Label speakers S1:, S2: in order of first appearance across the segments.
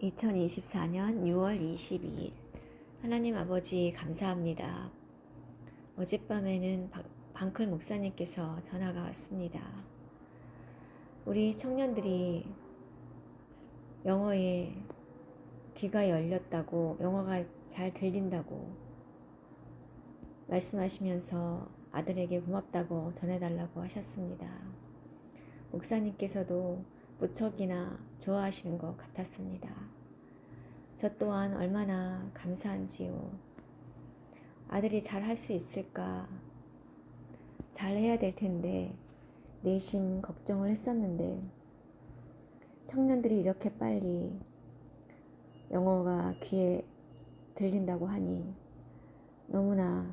S1: 2024년 6월 22일 하나님 아버지 감사합니다. 어젯밤에는 방- 방클 목사님께서 전화가 왔습니다. 우리 청년들이 영어에 귀가 열렸다고 영어가 잘 들린다고 말씀하시면서 아들에게 고맙다고 전해달라고 하셨습니다. 목사님께서도 무척이나 좋아하시는 것 같았습니다. 저 또한 얼마나 감사한지요. 아들이 잘 할 수 있을까? 잘 해야 될 텐데, 내심 걱정을 했었는데, 청년들이 이렇게 빨리 영어가 귀에 들린다고 하니 너무나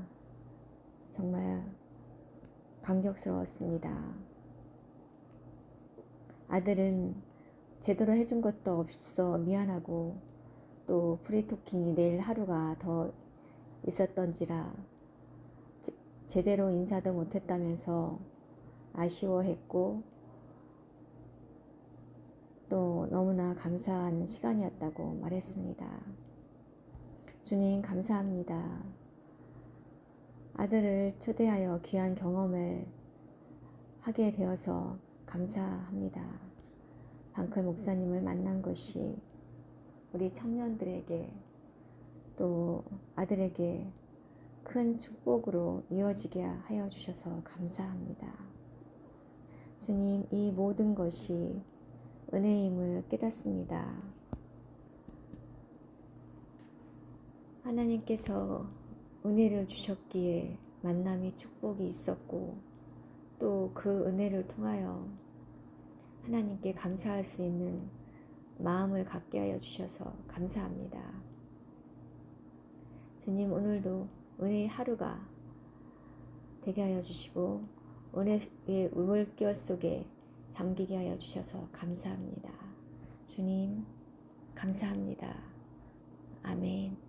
S1: 정말 감격스러웠습니다. 아들은 제대로 해준 것도 없어 미안하고 또 프리토킹이 내일 하루가 더 있었던지라 제, 제대로 인사도 못했다면서 아쉬워했고 또 너무나 감사한 시간이었다고 말했습니다. 주님 감사합니다. 아들을 초대하여 귀한 경험을 하게 되어서 감사합니다. 방클 목사님을 만난 것이 우리 청년들에게 또 아들에게 큰 축복으로 이어지게 하여 주셔서 감사합니다. 주님, 이 모든 것이 은혜임을 깨닫습니다. 하나님께서 은혜를 주셨기에 만남이 축복이 있었고 또 그 은혜를 통하여 하나님께 감사할 수 있는 마음을 갖게 하여 주셔서 감사합니다. 주님 오늘도 은혜의 하루가 되게 하여 주시고 은혜의 물결 속에 잠기게 하여 주셔서 감사합니다. 주님 감사합니다. 아멘.